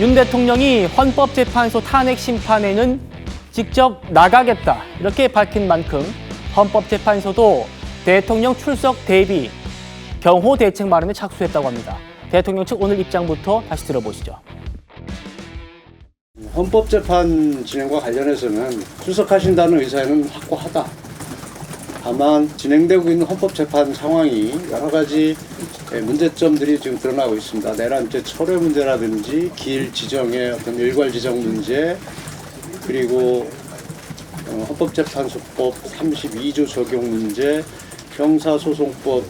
윤 대통령이 헌법재판소 탄핵 심판에는 직접 나가겠다 이렇게 밝힌 만큼 헌법재판소도 대통령 출석 대비 경호 대책 마련에 착수했다고 합니다. 대통령 측 오늘 입장부터 다시 들어보시죠. 헌법재판 진행과 관련해서는 출석하신다는 의사는 확고하다. 다만 진행되고 있는 헌법재판 상황이 여러 가지 예, 문제점들이 지금 드러나고 있습니다. 내란죄 철회 문제라든지 길 지정의 어떤 일괄 지정 문제 그리고 어, 헌법재판소법 32조 적용 문제, 형사소송법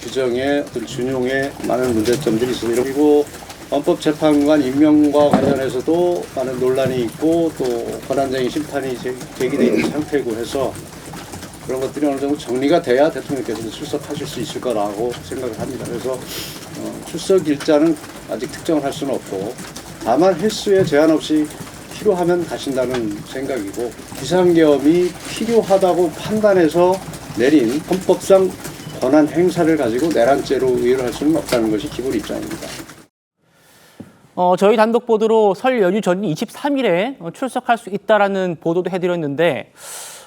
규정의 어떤 준용에 많은 문제점들이 있습니다. 그리고 헌법재판관 임명과 관련해서도 많은 논란이 있고 또 권한쟁의 심판이 제- 제기되어 있는 상태이고 해서 그런 것들이 어느 정도 정리가 돼야 대통령께서 출석하실 수 있을 거라고 생각을 합니다. 그래서 어, 출석 일자는 아직 특정을 할 수는 없고 다만 횟수에 제한 없이 필요하면 가신다는 생각이고 비상계엄이 필요하다고 판단해서 내린 헌법상 권한 행사를 가지고 내란죄로 의뢰를 할 수는 없다는 것이 기본 입장입니다. 어, 저희 단독 보도로 설 연휴 전인 23일에 어, 출석할 수 있다라는 보도도 해드렸는데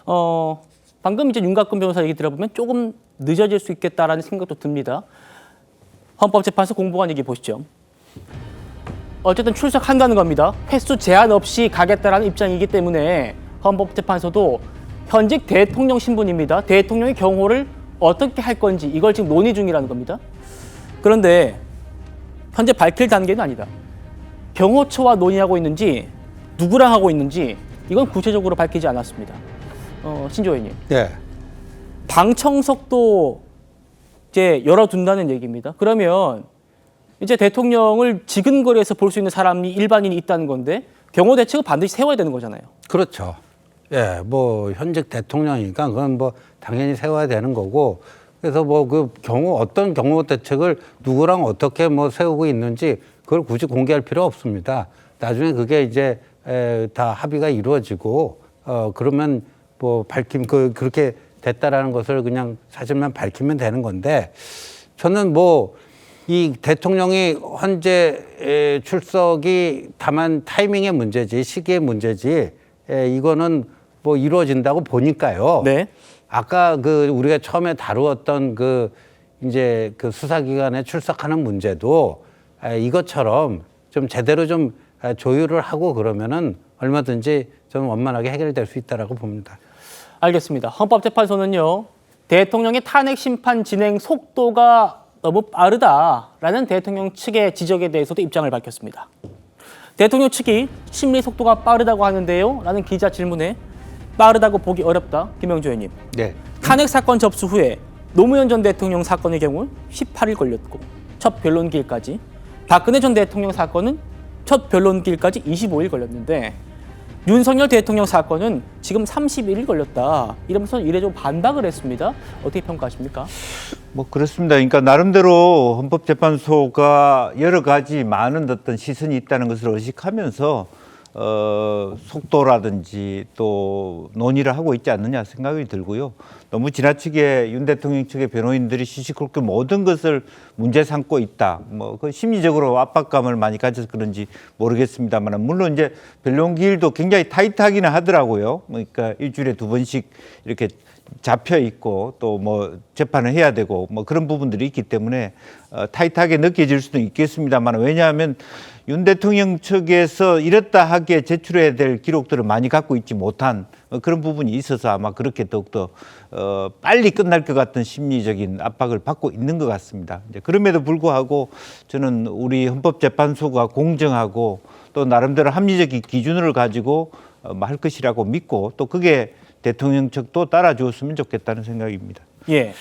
어, 방금 이제 윤곽근 변호사 얘기 들어보면 조금 늦어질 수 있겠다라는 생각도 듭니다. 헌법재판소 공보관 얘기 보시죠. 어쨌든 출석한다는 겁니다. 횟수 제한 없이 가겠다라는 입장이기 때문에 헌법재판소도 현직 대통령 신분입니다. 대통령의 경호를 어떻게 할 건지 이걸 지금 논의 중이라는 겁니다. 그런데 현재 밝힐 단계는 아니다. 경호처와 논의하고 있는지 누구랑 하고 있는지 이건 구체적으로 밝히지 않았습니다. 어, 신조 의원님, 예. 방청석도 이제 열어둔다는 얘기입니다. 그러면 이제 대통령을 지근거리에서 볼 수 있는 사람이 일반인이 있다는 건데 경호 대책을 반드시 세워야 되는 거잖아요. 그렇죠. 예, 뭐 현직 대통령이니까 그건 뭐 당연히 세워야 되는 거고 그래서 뭐 그 경우 어떤 경호 대책을 누구랑 어떻게 뭐 세우고 있는지 그걸 굳이 공개할 필요 없습니다. 나중에 그게 이제 에, 다 합의가 이루어지고 어 그러면 뭐 밝힘 그 그렇게 됐다라는 것을 그냥 사실만 밝히면 되는 건데 저는 뭐 이 대통령이 현재 에, 출석이 다만 타이밍의 문제지 시기의 문제지 에, 이거는 뭐 이루어진다고 보니까요. 네. 아까 그 우리가 처음에 다루었던 그 이제 그 수사기관에 출석하는 문제도 에, 이것처럼 좀 제대로 좀 에, 조율을 하고 그러면은 얼마든지 저는 원만하게 해결될 수 있다라고 봅니다. 알겠습니다. 헌법재판소는요 대통령의 탄핵 심판 진행 속도가 너무 빠르다라는 대통령 측의 지적에 대해서도 입장을 밝혔습니다. 대통령 측이 심리 속도가 빠르다고 하는데요. 라는 기자 질문에 빠르다고 보기 어렵다. 김영주 의원님. 네. 탄핵 사건 접수 후에 노무현 전 대통령 사건의 경우 18일 걸렸고 첫 변론기일까지 박근혜 전 대통령 사건은 첫 변론기일까지 25일 걸렸는데 윤석열 대통령 사건은 지금 31일 걸렸다. 이러면서 이례적으로 반박을 했습니다. 어떻게 평가하십니까? 뭐 그렇습니다. 그러니까 나름대로 헌법재판소가 여러 가지 많은 어떤 시선이 있다는 것을 의식하면서 어, 속도라든지 또 논의를 하고 있지 않느냐 생각이 들고요. 너무 지나치게 윤 대통령 측의 변호인들이 시시콜콜 모든 것을 문제 삼고 있다. 뭐 그 심리적으로 압박감을 많이 가져서 그런지 모르겠습니다만 물론 이제 변론 기일도 굉장히 타이트하기는 하더라고요. 그러니까 일주일에 두 번씩 이렇게 잡혀 있고 또 뭐 재판을 해야 되고 뭐 그런 부분들이 있기 때문에 어, 타이트하게 느껴질 수도 있겠습니다만 왜냐하면 윤 대통령 측에서 이랬다 하게 제출해야 될 기록들을 많이 갖고 있지 못한 어, 그런 부분이 있어서 아마 그렇게 더욱더 어, 빨리 끝날 것 같은 심리적인 압박을 받고 있는 것 같습니다. 이제 그럼에도 불구하고 저는 우리 헌법재판소가 공정하고 또 나름대로 합리적인 기준을 가지고 어, 할 것이라고 믿고 또 그게 대통령 측도 따라주었으면 좋겠다는 생각입니다. 예.